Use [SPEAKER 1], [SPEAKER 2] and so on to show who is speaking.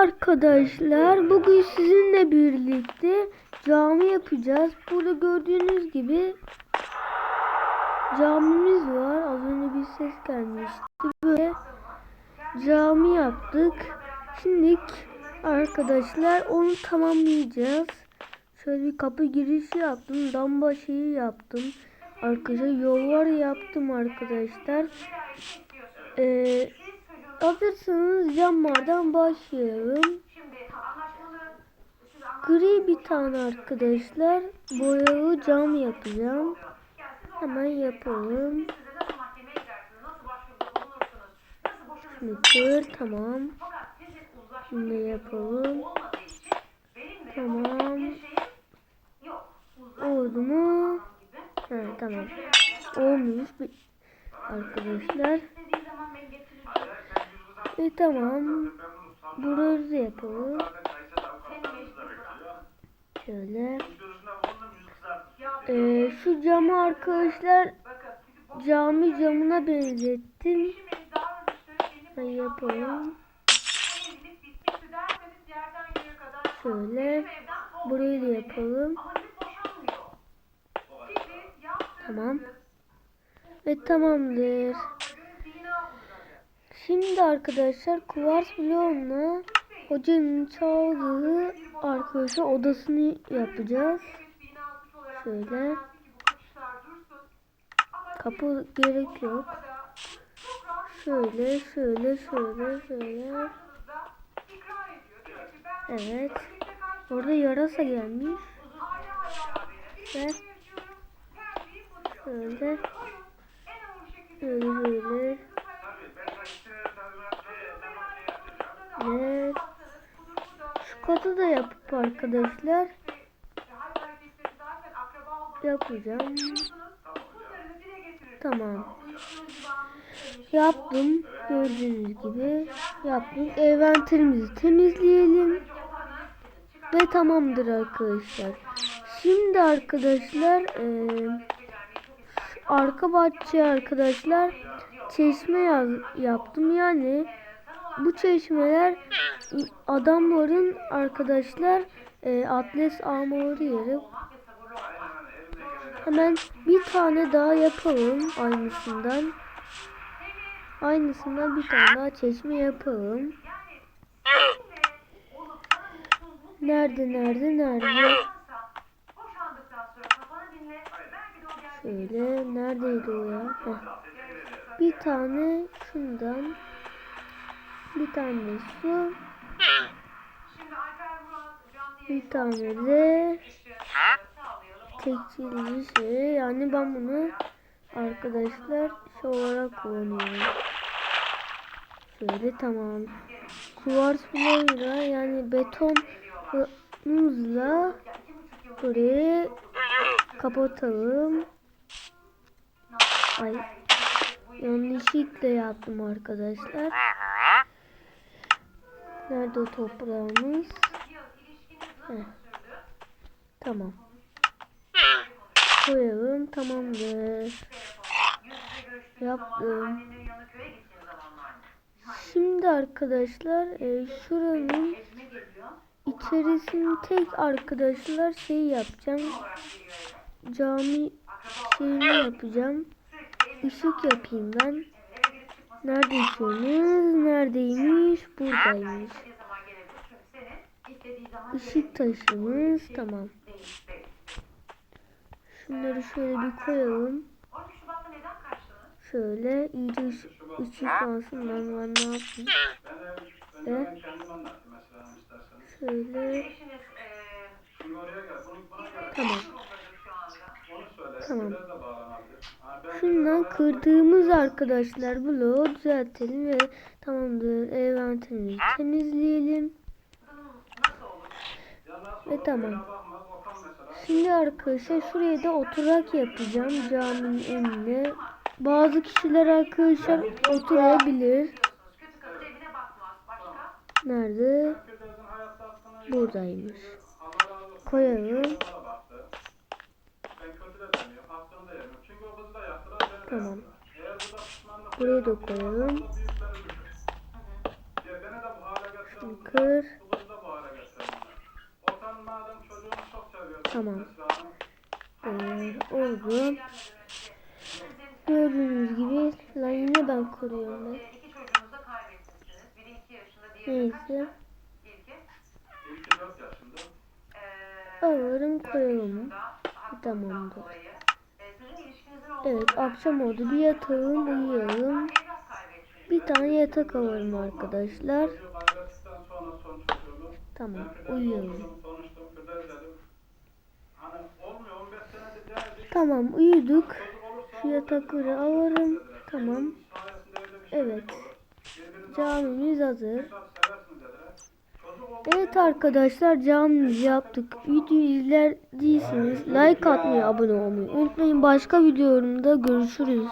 [SPEAKER 1] arkadaşlar bugün sizinle birlikte cami yapacağız. Burada gördüğünüz gibi camimiz var. Az önce bir ses gelmişti. Böyle cami yaptık. Şimdi arkadaşlar onu tamamlayacağız. Şöyle bir kapı girişi yaptım. Damba şeyi yaptım. Arkadaşlar yollar yaptım arkadaşlar. Ee, hazırsanız camlardan başlayalım. Gri bir tane arkadaşlar. Boyalı cam yapacağım. Hemen yapalım. Şimdi kır tamam. Şimdi yapalım. Tamam. Oldu mu? Ha, tamam. Olmuş. Bir- Arkadaşlar. E tamam. Burası yapalım. Şöyle. Ee, şu camı arkadaşlar cami camına benzettim. Ben yapalım. Şöyle. Burayı da yapalım. Tamam. Ve tamamdır. Şimdi arkadaşlar kuvars bloğuna hocanın çaldığı arkadaşlar odasını yapacağız. Şöyle. Kapı gerek yok. Şöyle, şöyle, şöyle, şöyle. Evet. Orada yarasa gelmiş. Ve şöyle. Şöyle şöyle. Katı da yapıp arkadaşlar yapacağım. Tamam. Yaptım. Gördüğünüz gibi yaptım. Envanterimizi temizleyelim. Ve tamamdır arkadaşlar. Şimdi arkadaşlar şu arka bahçe arkadaşlar çeşme yaz, yaptım. Yani bu çeşmeler adamların arkadaşlar eee atlas almaları yeri. Hemen bir tane daha yapalım aynısından. Aynısından bir tane daha çeşme yapalım. Nerede nerede nerede? Şöyle neredeydi o ya? Heh. Bir tane şundan. Bir tane su. Bir tane de tekçili şey. Yani ben bunu arkadaşlar şey olarak kullanıyorum. Şöyle tamam. Kuvars bloğuyla yani betonumuzla burayı kapatalım. Ay yanlışlıkla yaptım arkadaşlar. Nerede o toprağımız? Heh. Tamam. Koyalım tamamdır. Yaptım. Şimdi arkadaşlar e, şuranın içerisini tek arkadaşlar şey yapacağım. Cami şeyini yapacağım. Işık yapayım ben. Nerede ışığımız? Neredeymiş? Buradaymış. Işık taşımız tamam. Şunları şöyle bir koyalım. Şöyle iyice ışık, ışıklansın ben, ben ne yapayım? Ve şöyle tamam. Tamam. Şundan kırdığımız arkadaşlar bloğu düzeltelim ve tamamdır. Eventimizi temizleyelim. Ve tamam. Şimdi arkadaşlar şuraya da oturak yapacağım caminin önüne. Bazı kişiler arkadaşlar oturabilir. Nerede? Buradaymış. Koyalım. Tamam. Buraya da koyalım. Kır. Tamam. Ee, oldu. Gördüğünüz gibi lan ben kuruyorum ben. Neyse.
[SPEAKER 2] İlki.
[SPEAKER 3] İlki 4 yaşında.
[SPEAKER 1] Alalım
[SPEAKER 2] dört
[SPEAKER 1] koyalım. Tamamdır. Evet akşam oldu. Bir yatalım uyuyalım. Bir tane yatak alalım arkadaşlar. Tamam uyuyalım.
[SPEAKER 3] oturdum, konuştum. Fidel dedim. Olmuyor 15 senedir denedik.
[SPEAKER 1] Tamam uyuduk. Şu yatakları alırım. Tamam. Evet. Camimiz hazır. Evet arkadaşlar camimizi yaptık. Videoyu izlediyseniz like atmayı, abone olmayı unutmayın. Başka videolarımda görüşürüz.